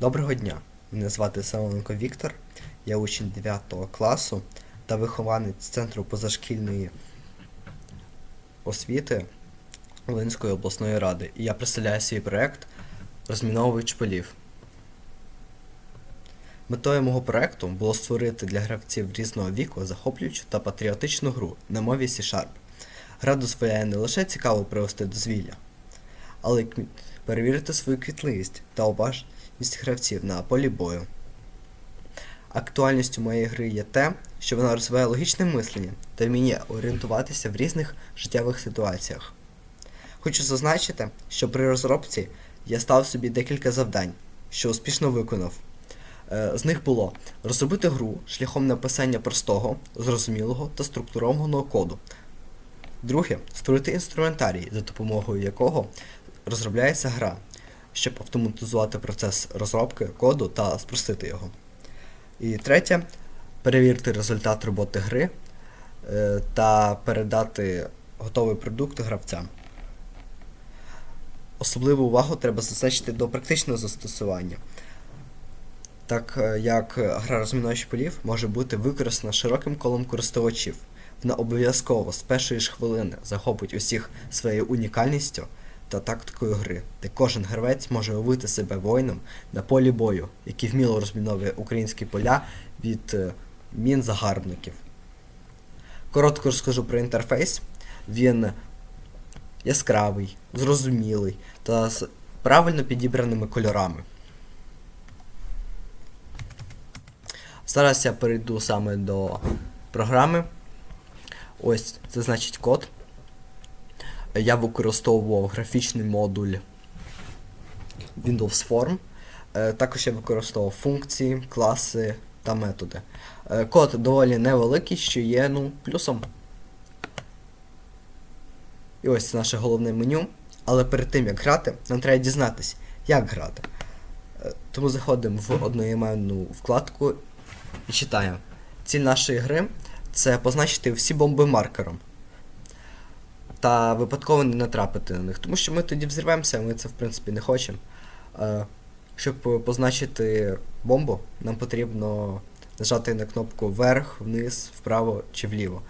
Доброго дня! Мене звати Савоненко Віктор, я учень 9 класу та вихованець Центру позашкільної освіти Волинської обласної ради. І я представляю свій проєкт Розміновувач полів. Метою мого проєкту було створити для гравців різного віку захоплюючу та патріотичну гру на мові C-Sharp. Гра дозволяє не лише цікаво привести дозвілля, але й перевірити свою квітливість та уважність гравців на полі бою. Актуальністю моєї гри є те, що вона розвиває логічне мислення та вміє орієнтуватися в різних життєвих ситуаціях. Хочу зазначити, що при розробці я став собі декілька завдань, що успішно виконав. Е, З них було розробити гру шляхом написання простого, зрозумілого та структурованого коду. Друге створити інструментарій, за допомогою якого розробляється гра, щоб автоматизувати процес розробки коду та спростити його. І третє перевірити результат роботи гри е, та передати готовий продукт гравцям. Особливу увагу треба зазначити до практичного застосування, так е, як гра розміновувач полів може бути використана широким колом користувачів. Вона обов'язково з першої ж хвилини захопить усіх своєю унікальністю та тактикою гри, де кожен гравець може уявити себе воїном на полі бою, який вміло розміновує українські поля від е, мін загарбників. Коротко розкажу про інтерфейс. Він яскравий, зрозумілий та з правильно підібраними кольорами. Зараз я перейду саме до програми. Ось це значить код. Я використовував графічний модуль Windows Form. Е, Також я використовував функції, класи та методи. Е, Код доволі невеликий, що є ну, плюсом. І ось наше головне меню. Але перед тим як грати, нам треба дізнатися, як грати. Е, Тому заходимо в одноіменну вкладку і читаємо. Ціль нашої гри це позначити всі бомби маркером. Та випадково не натрапити на них. Тому що ми тоді взірвемося, ми це в принципі не хочемо. Е, Щоб позначити бомбу, нам потрібно нажати на кнопку вверх, вниз, вправо чи вліво.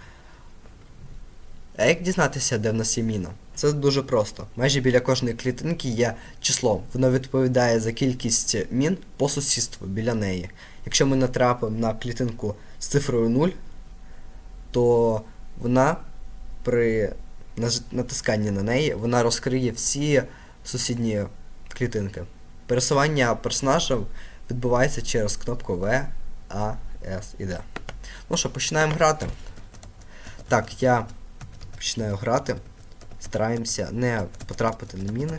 А як дізнатися, де в нас є міна? Це дуже просто. Майже біля кожної клітинки є число. Воно відповідає за кількість мін по сусідству біля неї. Якщо ми натрапимо на клітинку з цифрою 0, то вона при натисканні на неї вона розкриє всі сусідні клітинки. Пересування персонажа відбувається через кнопку В, А, С і Д. Ну що, починаємо грати. Так, я починаю грати. Стараємося не потрапити на міни.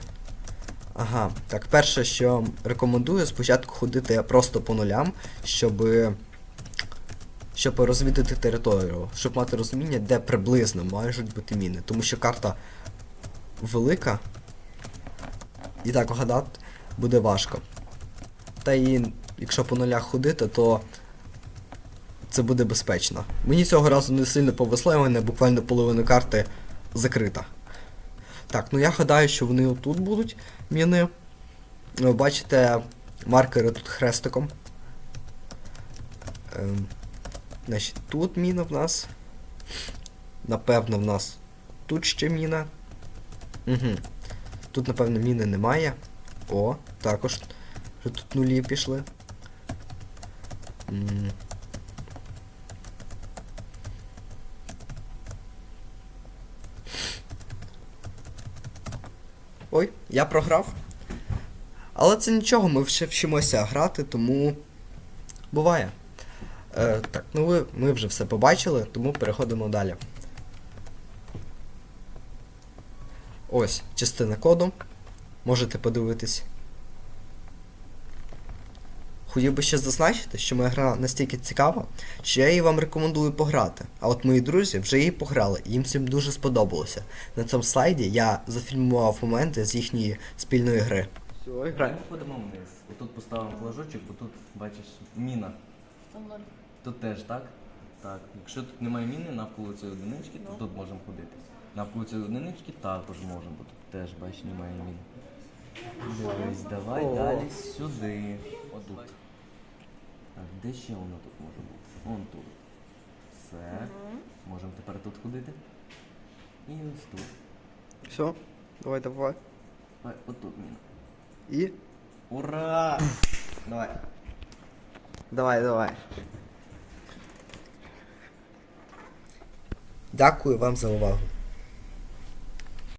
Ага, так, перше, що рекомендую, спочатку ходити просто по нулям, щоб, щоб розвідати територію, щоб мати розуміння, де приблизно можуть бути міни. Тому що карта велика. І так вгадати буде важко. Та і якщо по нулях ходити, то це буде безпечно. Мені цього разу не сильно повезло, в мене буквально половина карти закрита. Так, ну я гадаю, що вони отут будуть міни. Ви бачите, маркери тут хрестиком. Ем, значить, тут міна в нас. Напевно, в нас тут ще міна. Угу. Тут, напевно, міни немає. О, також. Вже тут нулі пішли. М. Ой, я програв. Але це нічого, ми ще вчимося грати, тому буває. Е, так, ну ви, ми вже все побачили, тому переходимо далі. Ось частина коду. Можете подивитись. Хотів би ще зазначити, що моя гра настільки цікава, що я її вам рекомендую пограти. А от мої друзі вже її пограли, і їм цим дуже сподобалося. На цьому слайді я зафільмував моменти з їхньої спільної гри. Все, Ми ходимо вниз. Отут поставимо флажочок, бо тут бачиш міна. Там ноль. Тут теж так. Так. Якщо тут немає міни навколо цієї одинички, то Ну. тут можемо ходити. Навколо цієї одинички також можемо, бо тут теж бачиш немає мін. Дивись, давай О. далі сюди. Отут. Так, де ще воно тут може бути? Вон тут. Все. Можемо тепер тут ходити. І ось тут. Все, давай, давай. Давай, отут міна. І. Ура! Давай. Давай. Дякую вам за увагу.